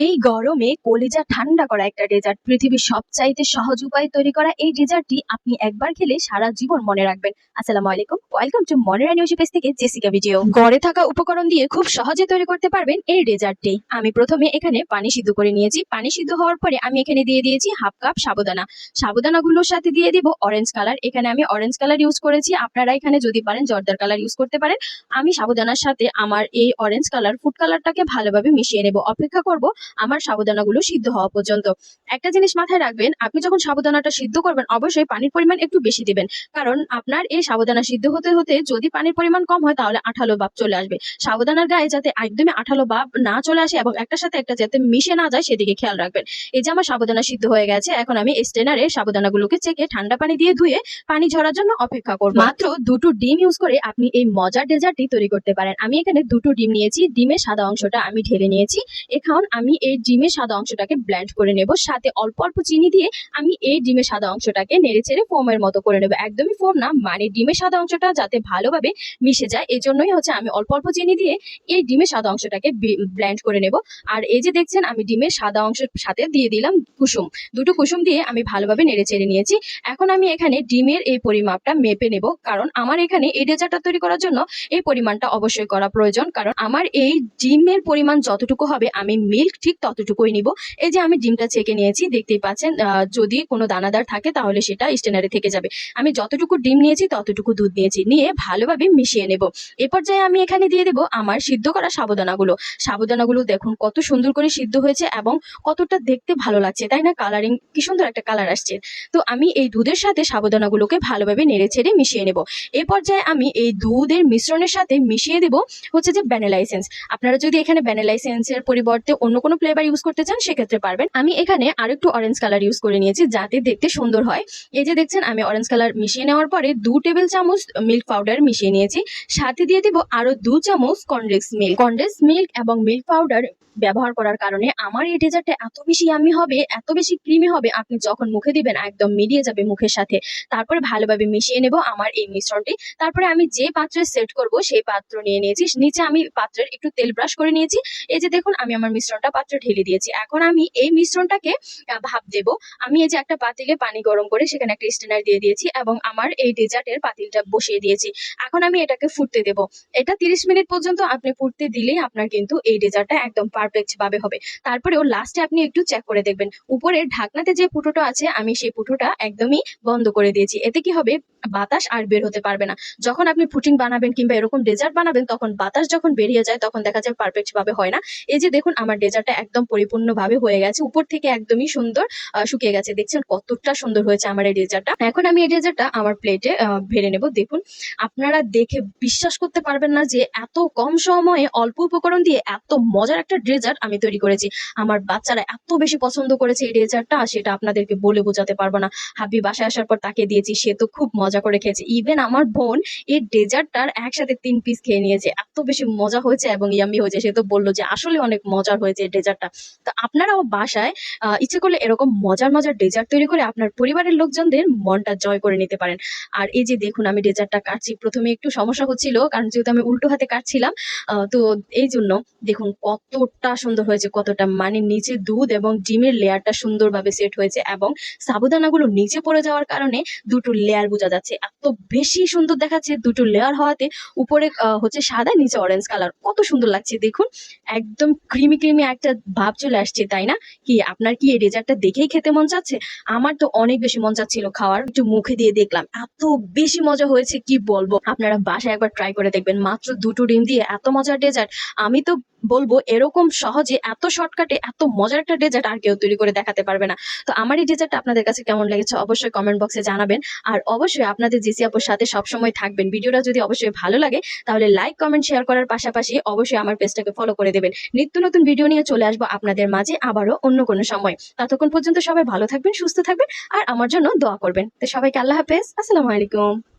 এই গরমে কলিজা ঠান্ডা করা একটা ডেজার্ট পৃথিবীর সবচাইতে সহজ উপায়ে তৈরি করা এই ডেজার্টটি আপনি একবার খেলে সারা জীবন মনে রাখবেন। আসসালামু আলাইকুম ওয়েলকাম টু মনের নিউজ পেজ থেকে জেসিকা ভিডিও ঘরে থাকা উপকরণ দিয়ে খুব সহজে তৈরি করতে পারবেন এই ডেজার্টটি আমি প্রথমে এখানে পানি সিদ্ধ করে নিয়েছি। পানি সিদ্ধ হওয়ার পরে আমি এখানে দিয়ে দিয়েছি হাফ কাপ সাবুদানা। সাবুদানাগুলোর সাথে দিয়ে দিব অরেঞ্জ কালার এখানে আমি অরেঞ্জ কালার ইউজ করেছি। আপনারা এখানে যদি পারেন জর্দার কালার ইউজ করতে পারেন। আমি সাবুদানার সাথে আমার এই অরেঞ্জ কালার ফুড কালারটাকে ভালোভাবে মিশিয়ে নেব। অপেক্ষা করব আমার সাবুদানাগুলো সিদ্ধ হওয়া পর্যন্ত। একটা জিনিস মাথায় রাখবেন, আপনি যখন সাবুদানাটা সিদ্ধ করবেন, অবশ্যই পানির পরিমাণ একটু বেশি দেবেন। কারণ আপনার এই সাবুদানা সিদ্ধ হতে হতে যদি পানির পরিমাণ কম হয়, তাহলে আঠালো ভাব চলে আসবে। সাবুদানার গায়ে যাতে একদমই আঠালো ভাব না চলে আসে এবং একটার সাথে একটা যাতে মিশে না যায়, সেদিকে খেয়াল রাখবেন। এই যে আমার সাবুদানা সিদ্ধ হয়ে গেছে, এখন আমি স্টেনারে সাবুদানাগুলোকে চেকে ঠান্ডা পানি দিয়ে ধুয়ে পানি ঝরার জন্য অপেক্ষা করব। মাত্র দুটো ডিম ইউজ করে আপনি এই মজার ডেজার্টটি তৈরি করতে পারেন। আমি এখানে দুটো ডিম নিয়েছি, ডিমের সাদা অংশটা আমি ঢেলে নিয়েছি। এখন আমি এই ডিমের সাদা অংশটাকে ব্ল্যান্ড করে নেব। সাথে অল্প অল্প চিনি দিয়ে আমি এই ডিমের সাদা অংশটাকে নেড়ে চেড়ে ফোমের মতো করে নেব। একদমই ফোম না মানে ডিমের সাদা অংশটা যাতে ভালোভাবে মিশে যায় এই জন্যই হচ্ছে আমি অল্প অল্প চিনি দিয়ে এই ডিমের সাদা অংশটাকে ব্ল্যান্ড করে নেব। আর এই যে দেখছেন, আমি ডিমের সাদা অংশের সাথে দিয়ে দিলাম কুসুম। দুটো কুসুম দিয়ে আমি ভালোভাবে নেড়ে চেড়ে নিয়েছি। এখন আমি এখানে ডিমের এই পরিমাপটা মেপে নেব। কারণ আমার এখানে এই ডেজার্টটা তৈরি করার জন্য এই পরিমাণটা অবশ্যই করা প্রয়োজন। কারণ আমার এই ডিমের পরিমাণ যতটুকু হবে, আমি মিল্ক ঠিক ততটুকুই নিব। এই যে আমি ডিমটা ছেঁকে নিয়েছি, দেখতেই পাচ্ছেন যদি কোনো দানাদার থাকে তাহলে সেটা স্টেনারে থেকে যাবে। আমি যতটুকু ডিম নিয়েছি ততটুকু দুধ নিয়েছি, নিয়ে ভালোভাবে মিশিয়ে নেব। এ পর্যায়ে আমি এখানে দিয়ে দেবো আমার সিদ্ধ করা সাবুদানাগুলো। সাবুদানাগুলো দেখুন কত সুন্দর করে সিদ্ধ হয়েছে এবং কতটা দেখতে ভালো লাগছে, তাই না? কালারিং, কি সুন্দর একটা কালার আসছে। তো আমি এই দুধের সাথে সাবুদানাগুলোকে ভালোভাবে নেড়ে ছেড়ে মিশিয়ে নেব। এ পর্যায়ে আমি এই দুধের মিশ্রণের সাথে মিশিয়ে দেব হচ্ছে যে ভ্যানিলা এসেন্স আপনারা যদি এখানে ভ্যানিলা এসেন্সের পরিবর্তে অন্য কোনো ফ্লেভার ইউজ করতে চান, সেক্ষেত্রে পারবেন। আমি এখানে আরেকটু অরেঞ্জ কালার ইউজ করে নিয়েছি, যাতে দেখতে সুন্দর হয়। এই যে দেখছেন, আমি অরেঞ্জ কালার মিশিয়ে নেওয়ার পরে দু টেবিল চামচ মিল্ক পাউডার মিশিয়ে নিয়েছি। সাথে দিয়ে দেবো আরও দু চামচ কনডেক্স মিল্ক কনডেক্স মিল্ক এবং মিল্ক পাউডার ব্যবহার করার কারণে আমার এই ডেজার্টটা এত বেশি আমি হবে, এত বেশি ক্রিমি হবে, আপনি যখন মুখে দিবেন, একদম মিলিয়ে যাবে মুখের সাথে। তারপরে ভালোভাবে মিশিয়ে নেব আমার এই মিশ্রণটি। তারপরে আমি যে পাত্রে সেট করব, সেই পাত্র নিয়ে নিয়েছি। নিচে আমি পাত্রের একটু তেল ব্রাশ করে নিয়েছি। এই যে দেখুন, আমি আমার মিশ্রণটা পাত্রে ঢেলে দিয়েছি। এখন আমি এই মিশ্রণটাকে ভাপ দেব। আমি এই যে একটা পাতিলে পানি গরম করে সেখানে একটা স্টেনার দিয়ে দিয়েছি এবং আমার এই ডেজার্টের পাতিলটা বসিয়ে দিয়েছি। এখন আমি এটাকে ফুটতে দেব। এটা তিরিশ মিনিট পর্যন্ত আপনি ফুটতে দিলেই আপনার কিন্তু এই ডেজার্টটা একদম পারফেক্ট ভাবে হবে। তারপরেও লাস্টে আপনি একটু চেক করে দেখবেন। উপরের ঢাকনাতে যে পুটোটা আছে, আমি সেই পুটোটা একদমই বন্ধ করে দিয়েছি। এতে কি হবে? বাতাস আর বের হতে পারবে না। যখন আপনি ফুটিং বানাবেন কিংবা এরকম ডেজার্ট বানাবেন, তখন বাতাস যখন বেরিয়ে যায়, তখন দেখা যায় পারফেক্ট ভাবে হয় না। এই যে দেখুন, আমার ডেজার্টটা একদম পরিপূর্ণভাবে হয়ে গেছে। উপর থেকে একদমই সুন্দর শুকিয়ে গেছে। দেখছেন কতটা সুন্দর হয়েছে আমার এই ডেজার্টটা। এখন আমি এই ডেজার্টটা আমার প্লেটে ভেড়ে নেব। দেখুন, আপনারা দেখে বিশ্বাস করতে পারবেন না যে এত কম সময়ে অল্প উপকরণ দিয়ে এত মজার একটা ডেজার্ট আমি তৈরি করেছি। আমার বাচ্চারা এত বেশি পছন্দ করেছে এই ডেজার্টটা, সেটা আপনাদেরকে বলে বোঝাতে পারব না। হাবি বাসায় আসার পর তাকে দিয়েছি, সে তো খুব মজা করে খেয়েছে। ইভেন আমার বোন এই ডেজার্টটার একসাথে তিন পিস খেয়ে নিয়েছে। এত বেশি মজা হয়েছে এবং ইয়ামি হয়েছে। সে তো বলল যে আসলে অনেক মজার হয়েছে ডেজার্টটা তো আপনারাও বাসায় ইচ্ছে করলে এরকম মজার মজার ডেজার্ট তৈরি করে আপনার পরিবারের লোকজনদের মনটা জয় করে নিতে পারেন। আর এই যে দেখুন, আমি ডেজার্টটা কাটছি। প্রথমে একটু সমস্যা হচ্ছিল, কারণ যেহেতু আমি উল্টো হাতে কাটছিলাম তো এই জন্য দেখুন কতটা সুন্দর হয়েছে, কতটা মানে নিচে দুধ এবং ডিমের লেয়ারটা সুন্দরভাবে সেট হয়েছে এবং সাবুদানাগুলো নিচে পড়ে যাওয়ার কারণে দুটো লেয়ার বোঝা যাচ্ছে। এত বেশি সুন্দর দেখাচ্ছে দুটো লেয়ার হওয়াতে, উপরে হচ্ছে সাদা, নিচে অরেঞ্জ কালার কত সুন্দর লাগছে, দেখুন। একদম ক্রিমি ক্রিমি একটা ভাব চলে আসছে, তাই না? কি আপনার কি এই ডেজার্টটা দেখেই খেতে মন চাচ্ছে? আমার তো অনেক বেশি মন চাচ্ছিল খাওয়ার, একটু মুখে দিয়ে দেখলাম। এত বেশি মজা হয়েছে, কি বলব? আপনারা বাসায় একবার ট্রাই করে দেখবেন। মাত্র দুটো ডিম দিয়ে এত মজার ডেজার্ট আমি তো বলব, এরকম সহজে এত শর্টকাটে এত মজার একটা ডেজার্ট আর কেউ তৈরি করে দেখাতে পারবে না। তো আমার এই ডেজার্টটা আপনাদের কাছে কেমন লেগেছে অবশ্যই কমেন্ট বক্সে জানাবেন। আর অবশ্যই আপনাদের জিসি আপুর সাথে সবসময় থাকবেন। ভিডিওটা যদি অবশ্যই ভালো লাগে, তাহলে লাইক কমেন্ট শেয়ার করার পাশাপাশি অবশ্যই আমার পেজটাকে ফলো করে দেবেন। নিত্য নতুন ভিডিও নিয়ে চলে আসব আপনাদের মাঝে আবারও অন্য কোনো সময়। ততক্ষণ পর্যন্ত সবাই ভালো থাকবেন, সুস্থ থাকবেন, আর আমার জন্য দোয়া করবেন। তো সবাইকে আল্লাহ হাফেজ। আসসালামু আলাইকুম।